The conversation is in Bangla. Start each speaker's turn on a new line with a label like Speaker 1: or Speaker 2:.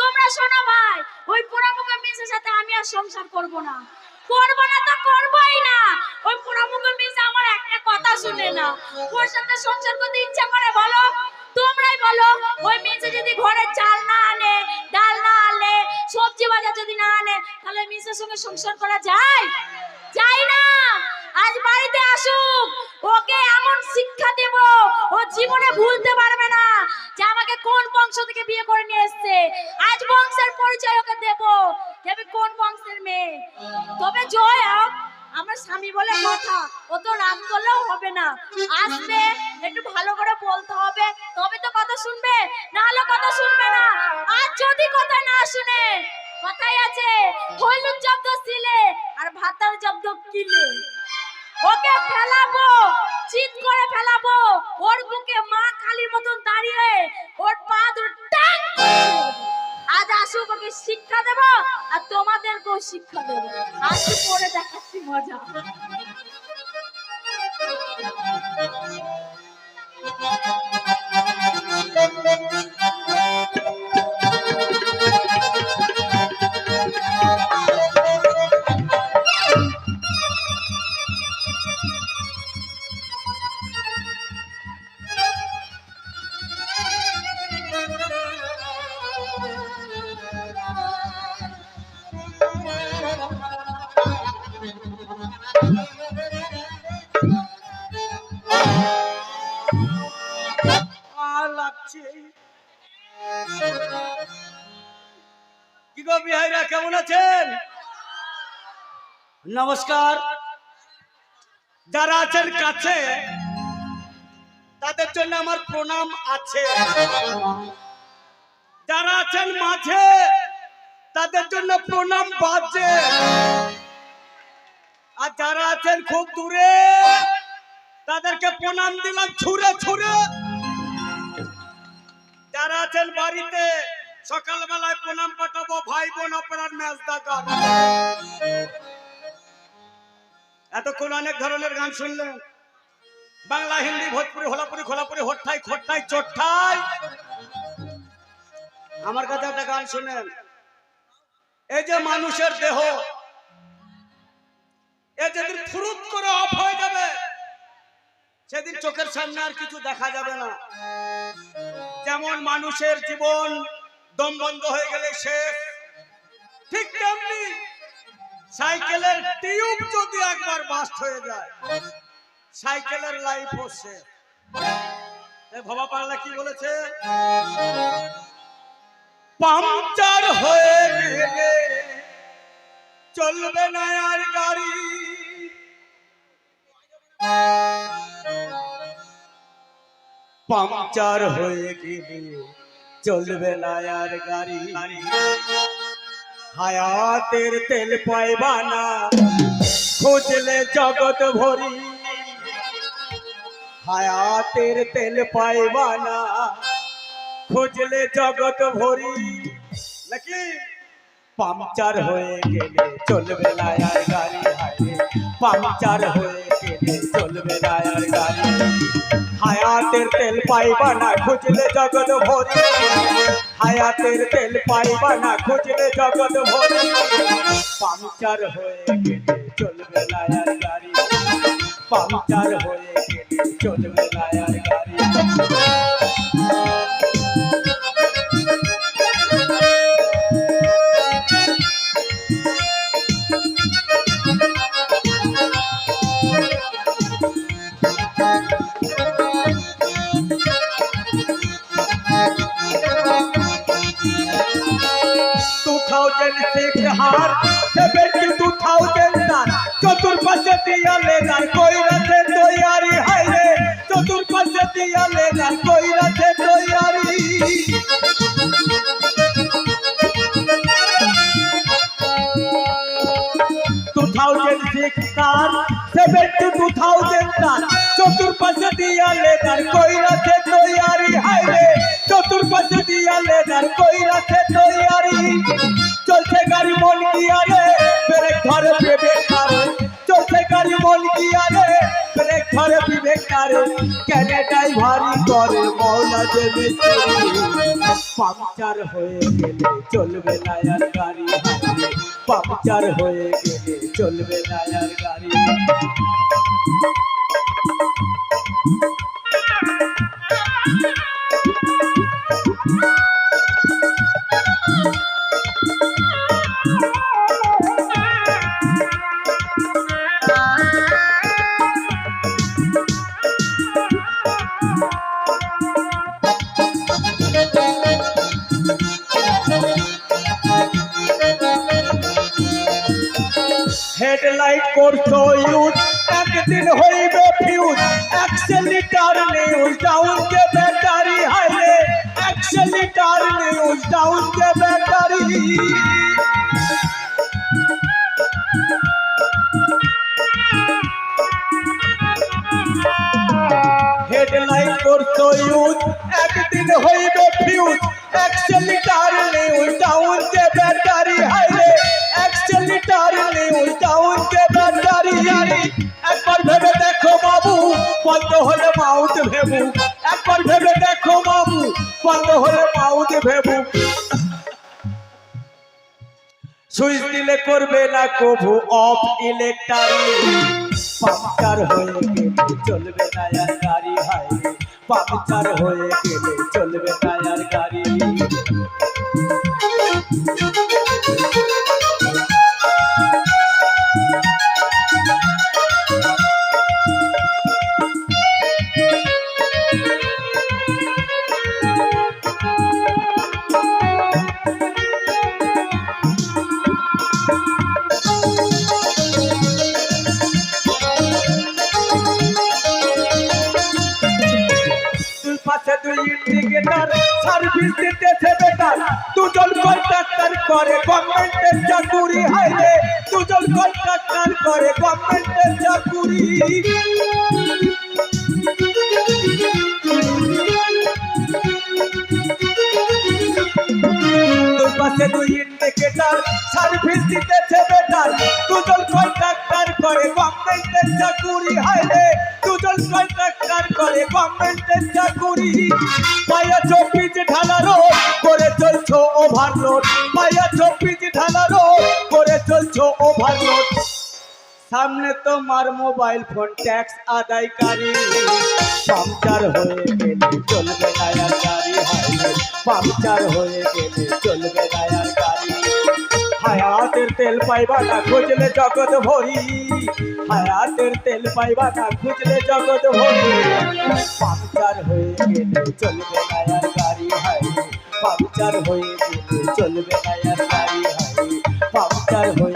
Speaker 1: তোমরা শোনো ভাই, ওই পোড়ামুখে মিসের সাথে আমি আর সংসার করব না। করব না তো করবই না। ওই পোড়ামুখে মিস আমার একটা কথা শুনে না। ওর সাথে সংসার করতে ইচ্ছা করে বলো, তোমরাই বলো, ওই মিসে যদি ঘরে চাল না আনে, ডাল না আনে, সবজি বাজার যদি না আনে, তাহলে মিসের সঙ্গে সংসার করা যায়? যায় না। আজ বাড়িতে আসুক, ওকে এমন শিক্ষা দেব, ও জীবনে ভুলতে পারবে কোন বংশ থেকে বিয়ে করে নিয়ে এসেছে? আজ বংশের পরিচয় ওকে দেব। যে কোন বংশের মেয়ে? তবে জয় আমার স্বামী বলে কথা, ও তো রাগ করলেও হবে না। আসবে, একটু ভালো করে বলতে হবে। তবে তো কথা শুনবে, না হলে কথা শুনবে না। আর যদি কথা না শুনে, কথাই আছে, হলুদ জব্দ ছিলে আর ভাতার জব্দ কিলে। ওকে ফেলাবো চিৎ করে ফেলাবো, ওর বুকে ওকে শিক্ষা দেব আর তোমাদেরকেও শিক্ষা দেব। আজকে পরে দেখাচ্ছি মজা।
Speaker 2: কেমন আছেন? নমস্কার। যারা আছেন কাছে, তাদের জন্য আমার প্রণাম আছে। যারা আছেন মাঝে, তাদের জন্য প্রণাম বাজে। আর যারা আছেন খুব দূরে, তাদেরকে প্রণাম দিলাম ছুঁড়ে ছুঁড়ে। যারা আছেন বাড়িতে, সকালবেলায় প্রণাম পাঠাবো ভাই বোন আপনার ম্যাচ দেখার এতক্ষণ অনেক ধরনের গান শুনলেন। বাংলা, হিন্দি, ভোজপুরি, হোলাপুরি, খোলাপুরি, হোট্টাই, খোট্টাই, চোট্টাই। আমার কাছে একটা গান শুনেন। এই যে মানুষের দেহ, এ যেদিন ফুরুত করে অফ হয়ে যাবে, সেদিন চোখের সামনে আর কিছু দেখা যাবে না। যেমন মানুষের জীবন দম বন্ধ হয়ে গেলে শেষ। ঠিক তেমনি সাইকেলের টিউব যদি একবার বাস্ট হয়ে যায়, সাইকেলের শেষ। এ ভবা পাগলা কি বলেছে? পাংচার হয়ে গেলে চলবে না আর গাড়ি। পাংচার হয়ে গেলে চলবে না আর গাড়ি হায়াতের তেল পাইবা না খুঁজলে জগৎ ভরি হায়াতের তেল পাইবা না খুঁজলে জগৎ ভরি নাকি পাংচার হয়ে গেলে চলবে না আর গাড়ি হায় পাংচার হয়ে গেলে চলবে না আর গাড়ি হায়াতের তেল পাইবা না খুঁজলে জগৎ ভরি হায়াতের তেল পাইবা না খুঁজলে জগৎ ভরি পাংচার হয়ে গেলে চলবে না আর গাড়ি পাংচার হয়ে গেলে চলবে না সেভেন্টি টু থাউজেন্ড নান চতুর্পাশে দিয়ালে নার কইরাছে তৈয়ারি হাই রে চতুর্পাশে দিয়ালে নার কইরাছে তৈয়ারি। টু থাউজেন্ড সিক্স কার সেভেন্টি টু থাউজেন্ড নান চতুর্পাশে দিয়ালে তৈয়ারি। চলছে গাড়ি মন গিয়ারে ব্রেক ধরে বিবেক ধরে। চলছে গাড়ি মন গিয়ারে ব্রেক ধরে বিবেক ইলেক্টারে ক্যানেডাই ভারী করে মৌলা মিস্ত্রি। পাংচার হয়ে গেলে চলবে না আর গাড়ি। পাংচার হয়ে গেলে চলবে না আর গাড়ি। করছো ইউজ একদিন হইবে ফিউজ একশো লিটার নিউজ ডাউন কে ব্যাটারি হাইলে একশো লিটার নিউজ ডাউন কে ব্যাটারি হেডলাইট করছো ইউজ একদিন হইবে ফিউজ একশো লিটার মাউথ ভেবু। একবার ভেবে দেখো বাবু, বন্ধ হলে মাউথ ভেবু। সুইচ দিলে করবে না কভু, অফ ইলেকট্রারি পাংচার হয়ে গেলে চলবে আর গাড়ি, হাই। পাংচার হয়ে গেলে চলবে আর গাড়ি। পাশে দুই ইন্ডিকেটর সার্ভিস দিতেছে বেটার দুজন কন্ট্রাক্টর করে গভর্নমেন্টের চাকুরি হাইরে দুজন কন্ট্রাক্টর করে গভর্নমেন্টের চাকুরি। দুই পাশে দুই ইন্ডিকেটর সার্ভিস দিতেছে বেটার দুজন করে গভর্নমেন্টের চাকুরি পায়া চব্বিশ ঢালা রোড করে চলছো ওভারলোড পায়া চব্বিশ ঢালা রোড করে চলছো ওভারলোড সামনে তোমার মোবাইল ফোন, ট্যাক্স আদায়কারী। পাংচার হয়ে গেলে চলবে আর গাড়ি হাইলে পাংচার হয়ে গেলে চলবে হায়াতের তেল পাইবা না খুঁজলে জগৎ ভরি। হায়াতের তেল পাইবা না খুঁজলে জগৎ ভরি। পাংচার হয়ে গেলে চলবে না আর গাড়ি হাই পাংচার হয়ে গেলে চলবে না গাড়ি হাই পাংচার হয়ে